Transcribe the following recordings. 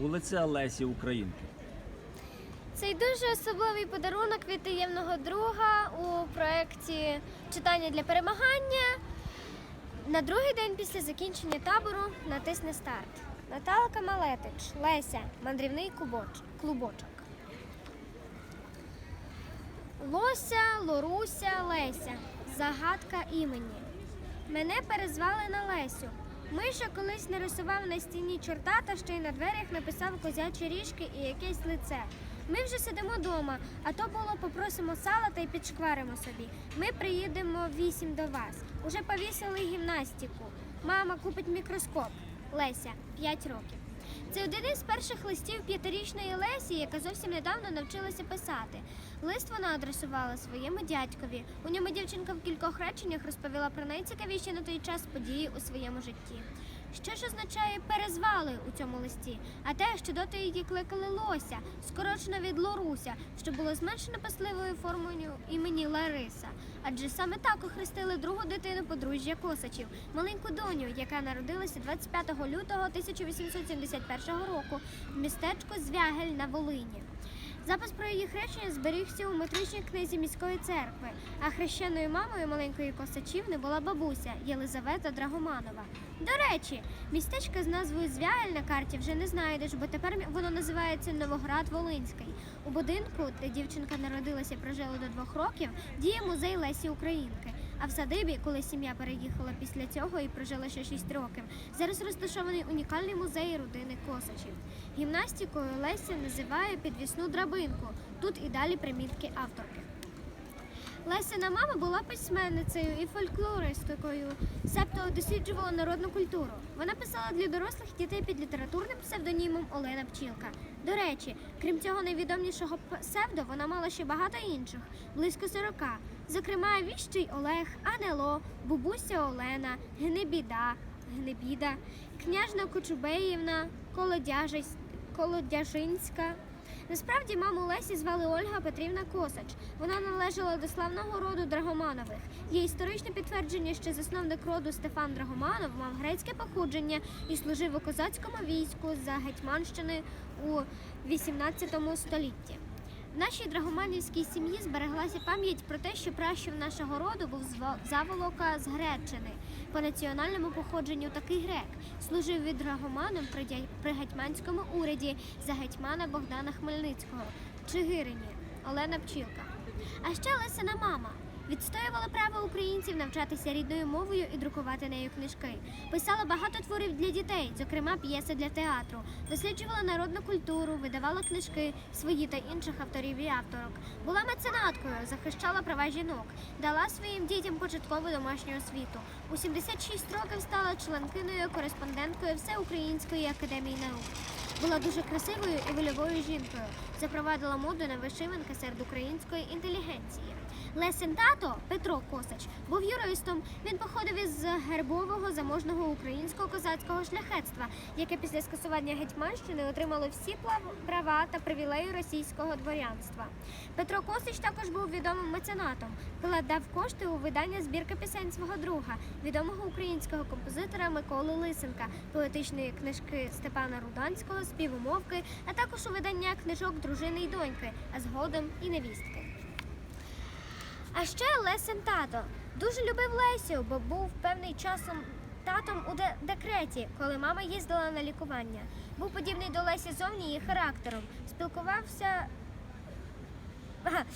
вулиця Лесі Українки. Цей дуже особливий подарунок від таємного друга у проєкті Читання для перемагання. На другий день після закінчення табору натисне старт. Наталка Малетич, Леся, мандрівний клубочок. Лося, Лоруся, Леся. Загадка імені. Мене перезвали на Лесю. Миша колись нарисував на стіні чорта та ще й на дверях написав козячі ріжки і якесь лице. Ми вже сидимо вдома, а то було попросимо сала та й підшкваримо собі. Ми приїдемо вісім до вас. Уже повісили гімнастику. Мама купить мікроскоп. Леся, 5 років. Це один із перших листів п'ятирічної Лесі, яка зовсім недавно навчилася писати. Лист вона адресувала своєму дядькові. У ньому дівчинка в кількох реченнях розповіла про найцікавіші на той час події у своєму житті. Що ж означає перезвали у цьому листі? А те, що доти її кликали Лося, скорочено від Лоруся, що було зменшено пасливою формою імені Лариса. Адже саме так охрестили другу дитину подружжя Косачів, маленьку доню, яка народилася 25 лютого 1871 року в містечку Звягель на Волині. Запис про її хрещення зберігся у метричній книзі міської церкви, а хрещеною мамою маленької косачівни була бабуся Єлизавета Драгоманова. До речі, містечко з назвою Звяль на карті вже не знайдеш, бо тепер воно називається Новоград Волинський. У будинку, де дівчинка народилася і прожила до двох років, діє музей Лесі Українки. А в садибі, коли сім'я переїхала після цього і прожила ще 6 років, зараз розташований унікальний музей родини Косачів. Гімнастикою Леся називає підвісну драбинку. Тут і далі примітки авторки. Лесина мама була письменницею і фольклористикою, себто досліджувала народну культуру. Вона писала для дорослих дітей під літературним псевдонімом Олена Пчілка. До речі, крім цього найвідомішого псевдо, вона мала ще багато інших, близько 40. Зокрема, Віщий Олег, Анело, Бубуся Олена, Гнебіда, Гнебіда, княжна Кочубеївна, Колодяжинська. Насправді маму Лесі звали Ольга Петрівна Косач. Вона належала до славного роду Драгоманових. Є історичне підтвердження, що засновник роду Стефан Драгоманов мав грецьке походження і служив у козацькому війську за Гетьманщини у 18 столітті. В нашій драгоманівській сім'ї збереглася пам'ять про те, що пращур нашого роду був заволока з Греччини. По національному походженню такий грек служив від драгоманом при, гетьманському уряді за гетьмана Богдана Хмельницького Чигирині Олена Пчілка. А ще Лесина мама. Відстоювала право українців навчатися рідною мовою і друкувати нею книжки. Писала багато творів для дітей, зокрема п'єси для театру. Досліджувала народну культуру, видавала книжки свої та інших авторів і авторок. Була меценаткою, захищала права жінок, дала своїм дітям початкову домашню освіту. У 76 років стала членкиною кореспонденткою Всеукраїнської академії наук. Була дуже красивою і вольовою жінкою. Запровадила моду на вишиванки серед української інтелігенції. Лесин тато Петро Косач був юристом. Він походив із гербового заможного українського козацького шляхетства, яке після скасування гетьманщини отримало всі права та привілеї російського дворянства. Петро Косач також був відомим меценатом. Вкладав кошти у видання збірки пісень свого друга, відомого українського композитора Миколи Лисенка, поетичної книжки Степана Руданського, співумовки, а також у видання книжок дружини й доньки, а згодом і невістки. А ще Лесен тато дуже любив Лесю, бо був певний часом татом у де- декреті, коли мама їздила на лікування. Був подібний до Лесі зовні і характером. Спілкувався.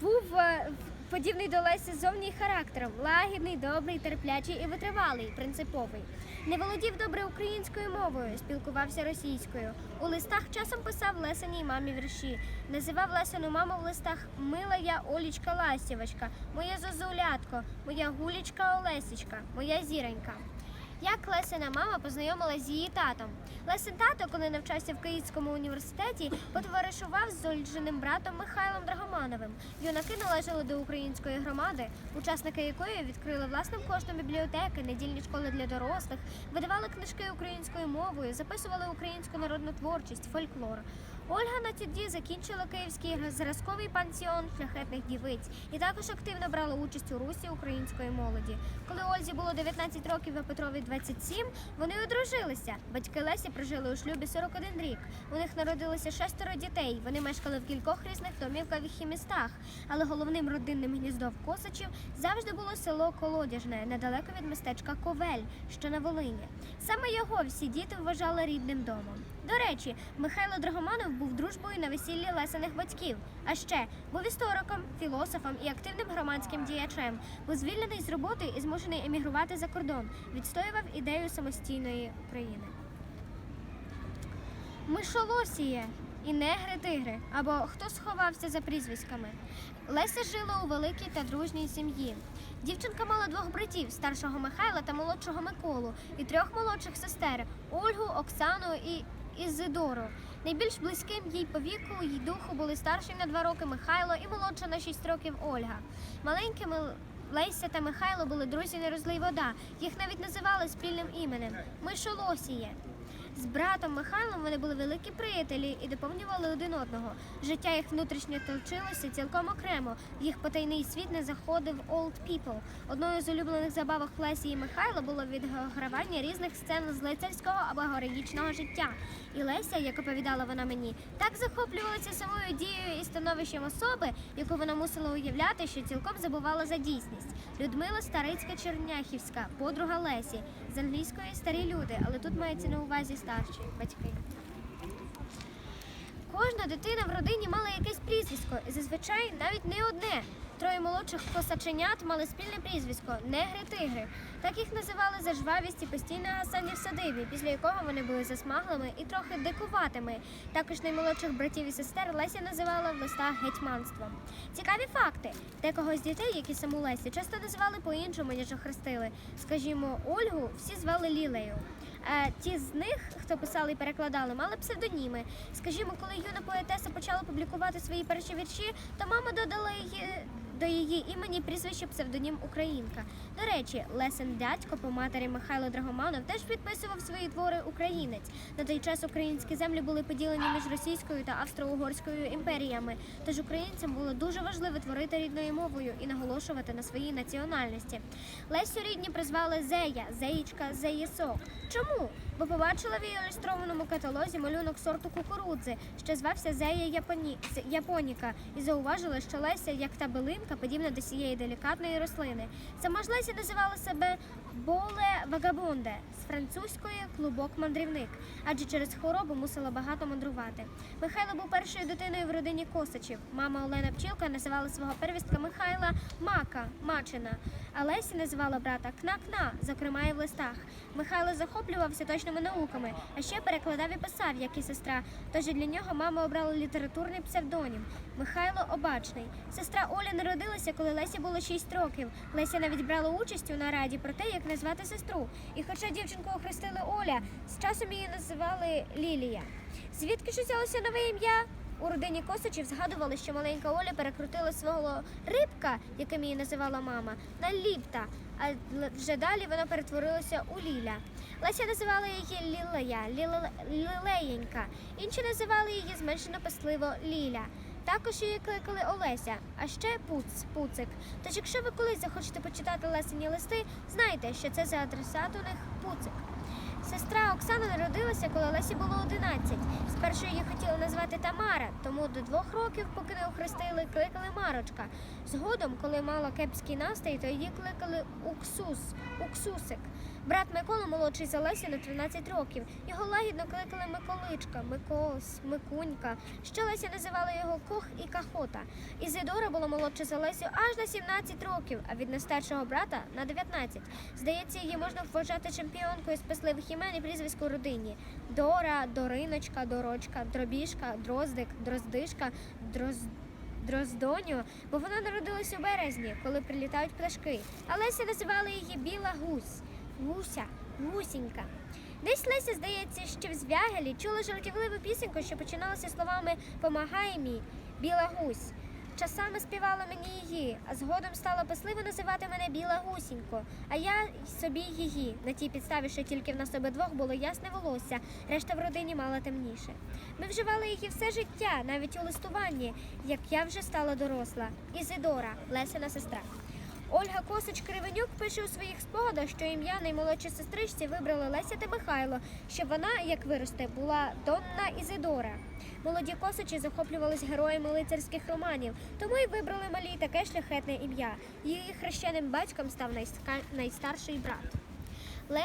Був е, подібний до Лесі зовні характером, лагідний, добрий, терплячий і витривалий, принциповий. Не володів добре українською мовою, спілкувався російською. У листах часом писав Лесеній мамі вірші. Називав Лесену маму в листах Мила я Олічка Ластівочка, моя зозулятко, моя гулічка Олесічка, моя зіронька. Як Лесина мама познайомилася з її татом. Лесин тато, коли навчався в Київському університеті, потоваришував з Ольджиним братом Михайлом Драгомановим. Юнаки належали до української громади, учасники якої відкрили власним коштом бібліотеки, недільні школи для дорослих, видавали книжки українською мовою, записували українську народну творчість, фольклор. Ольга на тоді закінчила київський зразковий пансіон шляхетних дівиць і також активно брала участь у русі української молоді. Коли Ользі було 19 років, а Петрові 27, вони одружилися. Батьки Лесі прожили у шлюбі 41 рік. У них народилося шестеро дітей. Вони мешкали в кількох різних домівках і містах. Але головним родинним гніздом Косачів завжди було село Колодяжне, недалеко від містечка Ковель, що на Волині. Саме його всі діти вважали рідним домом. До речі, Михайло Драгоманов був дружбою на весіллі Лесених батьків. А ще був істориком, філософом і активним громадським діячем. Був звільнений з роботи і змушений емігрувати за кордон. Відстоював ідею самостійної України. Мишолосіє і негри тигри, або хто сховався за прізвиськами. Леся жила у великій та дружній сім'ї. Дівчинка мала двох братів старшого Михайла та молодшого Миколу, і трьох молодших сестер Ольгу, Оксану і Ізидору. Найбільш близьким їй по віку їй духу були старший на два роки Михайло і молодша на шість років Ольга. Маленькими Леся та Михайло були друзі не розлий вода. Їх навіть називали спільним іменем Мишолосіє. З братом Михайлом вони були великі приятелі і доповнювали один одного. Життя їх внутрішньо толчилося цілком окремо. Їх потайний світ не заходив Old People. Одною з улюблених забавок Лесі і Михайла було відгравання різних сцен з лицарського або героїчного життя. І Леся, як оповідала вона мені, так захоплювалася самою дією і становищем особи, яку вона мусила уявляти, що цілком забувала за дійсність. Людмила Старицька Черняхівська, подруга Лесі, з англійської старі люди, але тут мається на увазі старші батьки. Кожна дитина в родині мала якесь прізвисько, і зазвичай навіть не одне. Троє молодших косаченят мали спільне прізвисько негри-тигри. Так їх називали за жвавість і постійне гасання в садибі, після якого вони були засмаглими і трохи дикуватими. Також наймолодших братів і сестер Леся називала в листах гетьманством. Цікаві факти. Декого з дітей, які саму Лесі, часто називали по-іншому, ніж охрестили. Скажімо, Ольгу всі звали Лілею. Е, Ті з них, хто писали і перекладали, мали псевдоніми. Скажімо, коли юна поетеса почала публікувати свої перші вірші, то мама додала її до її імені прізвище псевдонім Українка. До речі, Лесен дядько по матері Михайло Драгоманов теж підписував свої твори Українець. На той час українські землі були поділені між російською та австро-угорською імперіями. Тож українцям було дуже важливо творити рідною мовою і наголошувати на своїй національності. Лесю рідні призвали Зея, Зеїчка, Зеєсок. Чому? Бо побачила в її ілюстрованому каталозі малюнок сорту кукурудзи, що звався Зея Японі... Японіка, і зауважила, що Леся, як та билинка, подібна до цієї делікатної рослини. Сама ж Леся називала себе Боле Вагабонде з французької клубок мандрівник, адже через хворобу мусила багато мандрувати. Михайло був першою дитиною в родині Косачів. Мама Олена Пчілка називала свого первістка Михайла Мака, Мачина, а Лесі називала брата Кна-Кна, зокрема і в листах. Михайло захоплювався точними науками, а ще перекладав і писав, як і сестра. Тож для нього мама обрала літературний псевдонім Михайло Обачний. Сестра Оля народилася, коли Лесі було 6 років. Леся навіть брала участь у нараді про те, як назвати сестру. І хоча дівчинку охрестили Оля, з часом її називали Лілія. Звідки ж взялося нове ім'я? У родині Косачів згадували, що маленька Оля перекрутила свого рибка, яким її називала мама, на ліпта, а вже далі вона перетворилася у Ліля. Леся називала її Лілея, Ліле- Лілеєнька. Інші називали її зменшено писливо Ліля. Також її кликали Олеся, а ще Пуц, Пуцик. Тож, якщо ви колись захочете почитати Лесені листи, знайте, що це за адресат у них Пуцик. Сестра Оксана народилася, коли Лесі було 11. Спершу її хотіли назвати Тамара, тому до двох років, поки не охрестили, кликали Марочка. Згодом, коли мала кепський настрій, то її кликали Уксус, Уксусик. Брат Микола молодший за Лесю на 13 років. Його лагідно кликали Миколичка, Микос, Микунька. Ще Леся називала його Кох і Кахота. Ізидора була молодша за Лесю аж на 17 років, а від найстаршого брата на 19. Здається, її можна вважати чемпіонкою з писливих імен і прізвиськ у родині. Дора, Дориночка, Дорочка, Дробішка, Дроздик, Дроздишка, Дроз... Дроздоню, бо вона народилась у березні, коли прилітають пташки. А Леся називала її Біла Гусь, Гуся, Гусінька. Десь Леся, здається, що в Звягелі чула жартівливу пісеньку, що починалася словами Помагай мій, Біла Гусь. часами співала мені її, а згодом стала писливо називати мене Біла Гусінько, а я собі її. На тій підставі, що тільки в нас обидвох було ясне волосся, решта в родині мала темніше. Ми вживали її все життя, навіть у листуванні, як я вже стала доросла. Ізидора, Лесина сестра. Ольга Косич Кривенюк пише у своїх спогадах, що ім'я наймолодшій сестричці вибрали Леся та Михайло, щоб вона, як виросте, була Донна Ізидора. Молоді косичі захоплювались героями лицарських романів, тому й вибрали малій таке шляхетне ім'я. Її хрещеним батьком став найстарший брат. Ле...